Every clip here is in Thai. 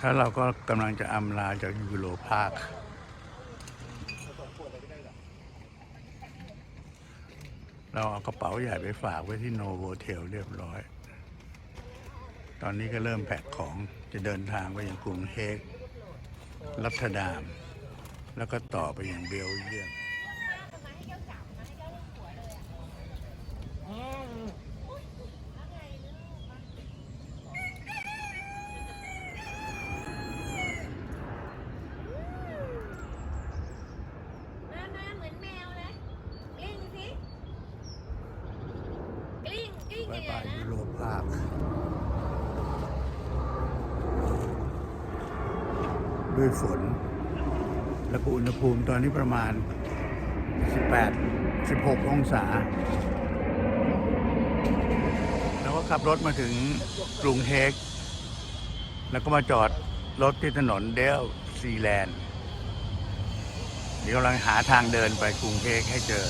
แล้วเราก็กำลังจะอำลาจากยูโรพาร์คเราเอากระเป๋าใหญ่ไปฝากไว้ที่โนโวเทลเรียบร้อย ตอนนี้ก็เริ่มแพ็คของจะเดินทางไปยังกรุงเฮกรัตดาม แล้วก็ต่อไปอยังเบลเยียม หน้าหน้าเหมือนแมวเลยกลิ้งสิกลิ้งกลิ้ง บา ยูโรพาร์คด้วยฝนแล้วก็อุณหภูมิตอนนี้ประมาณ 18 16 องศา แล้วก็ขับรถมาถึงกรุงเฮก แล้วก็มาจอดรถที่ถนนเดลซีแลนด์เดี๋ยวกำลังหาทางเดินไปกรุงเฮกให้เจอ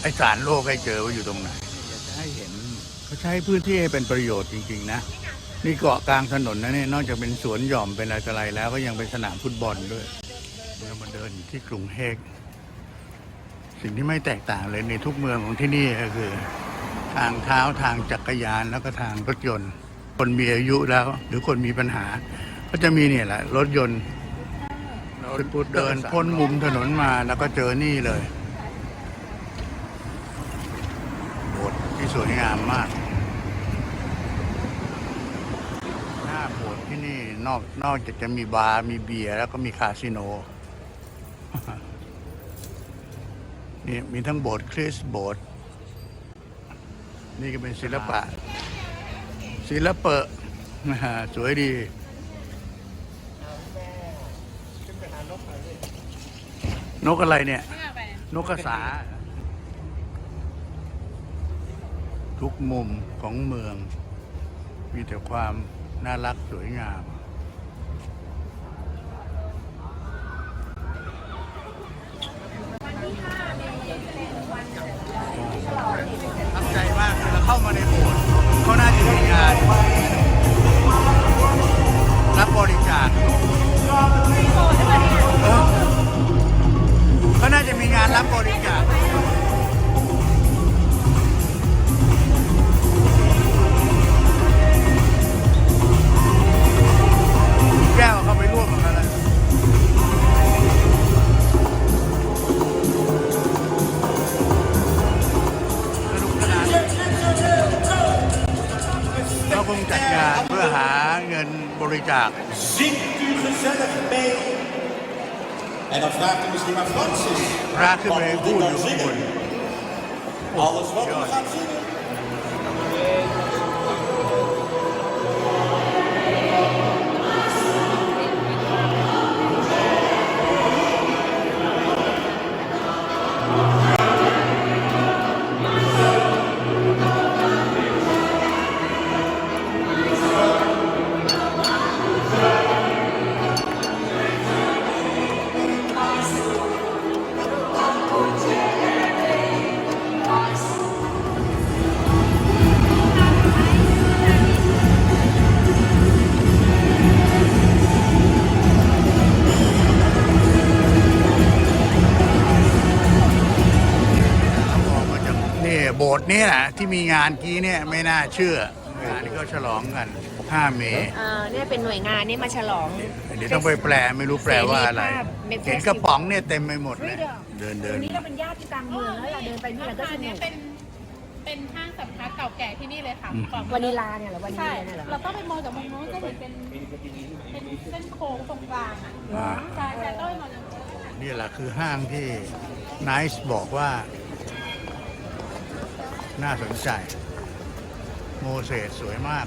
ไอสารโลกให้เจอว่าอยู่ตรงไหนอยากจะให้เห็น เขาใช้พื้นที่ให้เป็นประโยชน์จริง ๆ นะ นี่เกาะกลางถนนนะเนี่ยนอกจากเป็นสวนหย่อมเป็นอะไรต่ออะไรแล้วก็ยังเป็นสนามฟุตบอลด้วยเรามาเดินที่กรุงเฮกสิ่งที่ไม่แตกต่างเลยในทุกเมืองของที่นี่ก็คือ ทางเท้าทางจักรยานแล้วก็ทางรถยนต์ คนมีอายุแล้ว หรือคนมีปัญหา ก็จะมีเนี่ยแหละรถยนต์เราเดินพ้นมุมถนนมาแล้วก็เจอนี่เลย โบสถ์ที่สวยงามมาก หน้าโบสถ์ที่ นอกนอกจากจะมีบาร์มีเบียร์แล้วก็มีคาสิโนนี่มีทั้งโบสถ์คริสต์โบสถ์นี่ก็เป็นศิลปะ ศิลปะสวยดีนกอะไรเนี่ย นกกระสา ทุกมุมของเมือง มีแต่ความน่ารักสวยงาม จัดงานเพื่อหาเงินบริจาค Zingt u gezellig mee? En dan vraagt u misschien maar Francis. พระขึ้น Wat ไป moet พู ik ดอ dan ยู่ข้างบน zingen? Alles wat u gaat zingen. นี่แหละที่มีงานกี้เนี่ยไม่น่าเชื่องานที่เขาฉลองกัน 5 เมษเออเนี่ยเป็นหน่วยงานนี่มาฉลอง เดี๋ยวต้องไปแปลไม่รู้แปลว่าอะไร เสรีภาพเห็นกระป๋องเนี่ยเต็มไปหมดเลยเดินเดิตรนงนี้เราเป็นญาติที่กลางเมืองแล้วเราเดินไปนี่เราก็อาสคารนุเนี้ยกเป็นเป็นห้างสัมภาระเก่าแก่ที่นี่เลยค่ะก่อนวานิลาเนี่ยเหรอวานิใช่ลาเนี่ยเหรอเราต้องไปมองจากมุมนู้นจะเห็นเป็นเป็นเส้นโค้งตรงกลางอะอ่าใช่ใช่ต้องไปมองจากมุมนู้นนี่แหละคือห้างที่ไนซ์บอกว่า น่าสนใจ โมเสสสวยมาก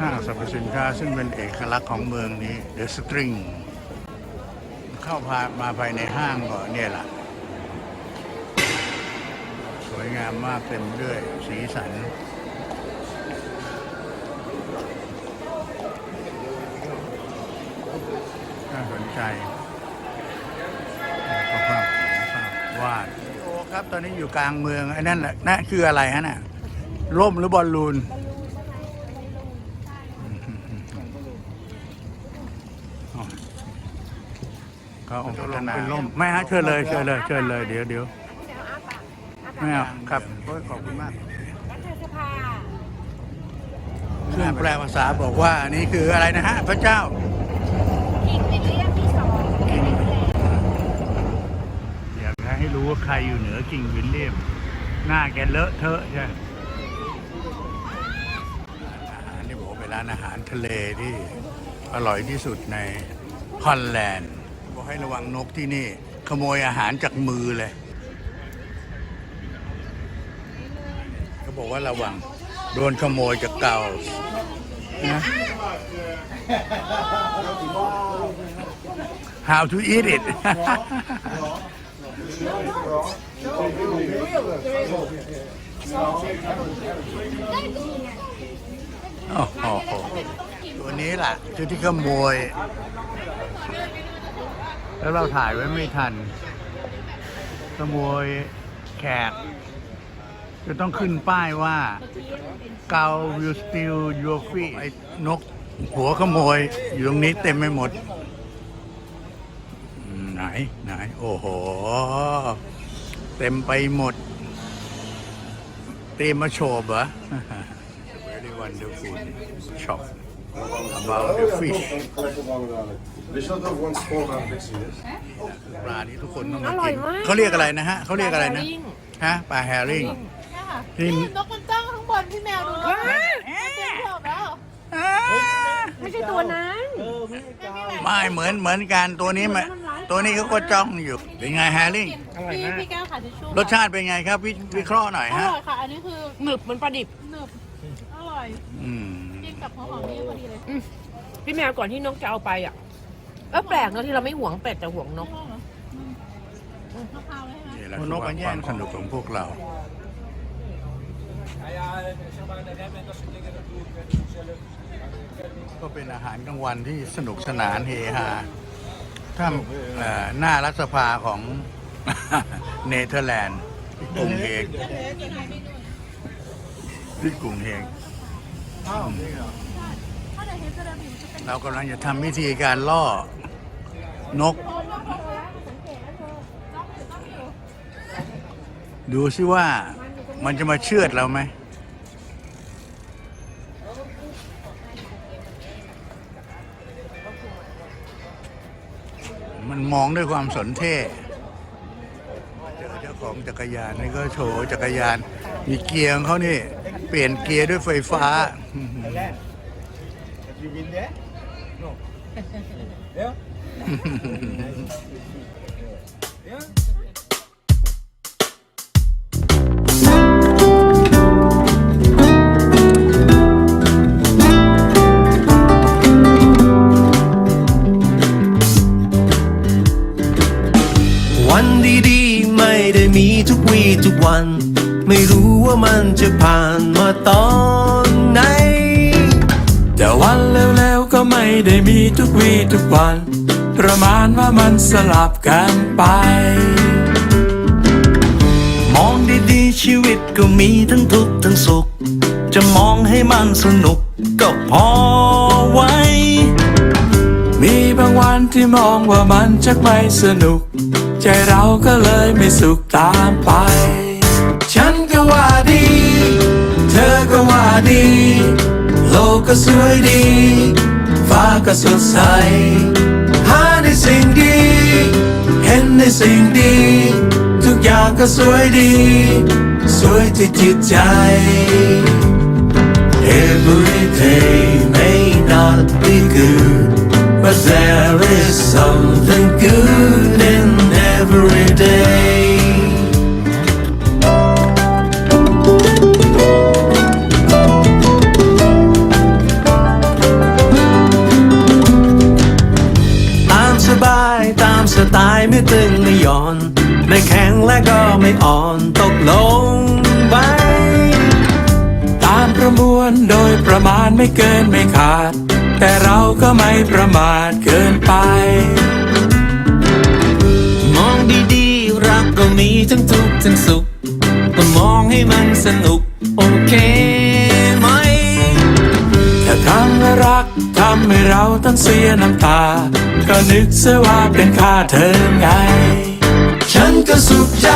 ห้างสรรพสินค้าซึ่งเป็นเอกลักษณ์ของเมืองนี้ The String เข้าพามาภายในห้างก็เนี่ยแหละสวยงามมากเต็มด้วยสีสันน่าสนใจ ครับ ตอนนี้อยู่กลางเมืองไอ้นั่นแหละนั่นคืออะไรฮะน่ะร่มหรือบอลลูนก็องค์พัฒนาไม่ฮะเชิญเลยเชิญเลยเชิญเลยเดี๋ยวเดี๋ยวไม่เอาครับขอบคุณมากเครื่องแปลภาษาบอกว่านี่คืออะไรนะฮะ พระเจ้า อยากให้รู้ว่าใครอยู่เหนือกิ่งวิลเลียม หน้าแกเลอะเทอะใช่อาหารนี่บอกเป็นร้านอาหารทะเลที่อร่อยที่สุดในฮอลแลนด์บอกให้ระวังนกที่นี่ ขโมยอาหารจากมือเลยเขาบอกว่าระวังโดนขโมยจากเก่านะ How to eat it โอ้โหตัวนี้แหละคือที่ขโมย แล้วเราถ่ายไว้ไม่ทัน ขโมยแขก จะต้องขึ้นป้ายว่า เกา will steal your fish ไอ้นกหัวขโมย อยู่ตรงนี้เต็มไปหมด ไหนไหนโอ้โห เต็มไปหมด เตรียมมาโชว์เหรอ Very wonderful shop about the fish We should have one small round mixing this. ปลาที่ทุกคนต้องมากินเขาเรียกอะไรนะฮะเขาเรียกอะไรนะฮะปลาแฮริ่งเนี่ยค่ะที่นกมันจ้องข้างบนพี่แมวดูนกมันเต็มขอบแล้วไม่ใช่ตัวนั้นไม่เหมือนเหมือนกันตัวนี้มัน ตัวนี้เขาก็จ้องอยู่ เป็นไงแฮริ่งพี่พี่แก้วค่ะทิชชู่รสชาติเป็นไงครับวิวิเคราะห์หน่อยอฮะร่อยค่ะ อันนี้คือหนึบเหมันปลาดิบหนึบอร่อยอืมกินกับหัวหอมนี่พอดีเลยพี่แมวก่อนที่นกจะเอาไปอะเออแปลกเนอะที่เราไม่หวงเป็ดแต่หวงนกมะพร้าวเลยใช่ไหมนี่แหละคือนกความสนุกของพวกเรา ก็เป็นอาหารกลางวันที่สนุกสนานเฮฮา ถ้าเอ่อหน้ารัฐสภาของ เนเธอร์แลนด์ที่กรุงเฮกที่กรุงเฮกเรากำลังจะทำวิธีการล่อนก ดูซิว่ามันจะมาเชือดเราไหม องด้วยความสนเท่เจอเจ้าของจักรยานนี่ก็โชว์จักรยาน มีเกียร์ของเขานี่ เปลี่ยนเกียร์ด้วยไฟฟ้า ไม่ได้มีทุกวีทุกวัน ไม่รู้ว่ามันจะผ่านมาตอนไหน แต่วันเร็วๆก็ไม่ได้มีทุกวีทุกวัน ประมาณว่ามันสลับกันไป มองดีๆชีวิตก็มีทั้งทุกข์ทั้งสุข จะมองให้มันสนุกก็พอไว้ มีบางวันที่มองว่ามันจะไม่สนุก ใจเราก็เลยไม่สุขตามไป ฉันก็ว่าดี เธอก็ว่าดี โลกก็สวยดี ฟ้าก็สดใส หาในสิ่งดี เห็นในสิ่งดี ทุกอย่างก็สวยดี สวยที่จิตใจ Every day may not be good but there is something good in every day ตามสบายตามสไตล์ไม่ตึงไม่หย่อน ไม่แข็งและก็ไม่อ่อนตกลงไว้ตามประมวลโดยประมาณไม่เกิน ก็ไม่ประมาทเกินไป มองดีๆ รักก็มีทั้งทุกข์ทั้งสุขก็มองให้มันสนุก โอเคไหม ถ้าทำอะรรักทำให้เราต้องเสียน้ำตา ก็นึกเสียว่าเป็นค่าเธอไง ฉันก็สุขใจ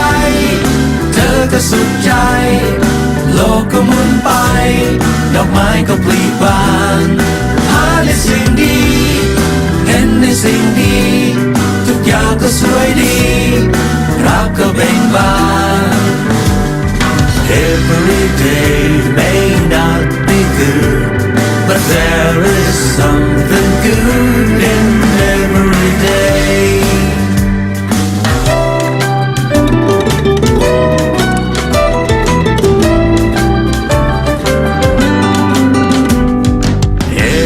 เธอก็สุขใจ โลกก็หมุนไป ดอกไม้ก็ปลีบาน but there is something good in every day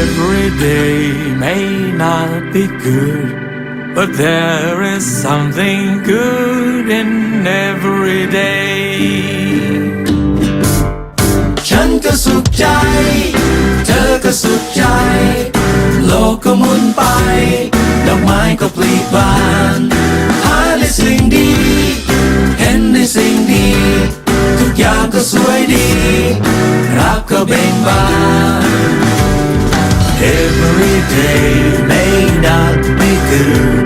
Every day may not be good, but there is something good in every day. ฉันก็สุขใจ เธอ ก็สุขใจ โลกก็หมุนไป ดอกไม้ก็ปลีบานหาในสิ่งดี เห็นในสิ่งดี ทุกอย่างก็สวยดี รักก็เบ่งบาน Every day may not be good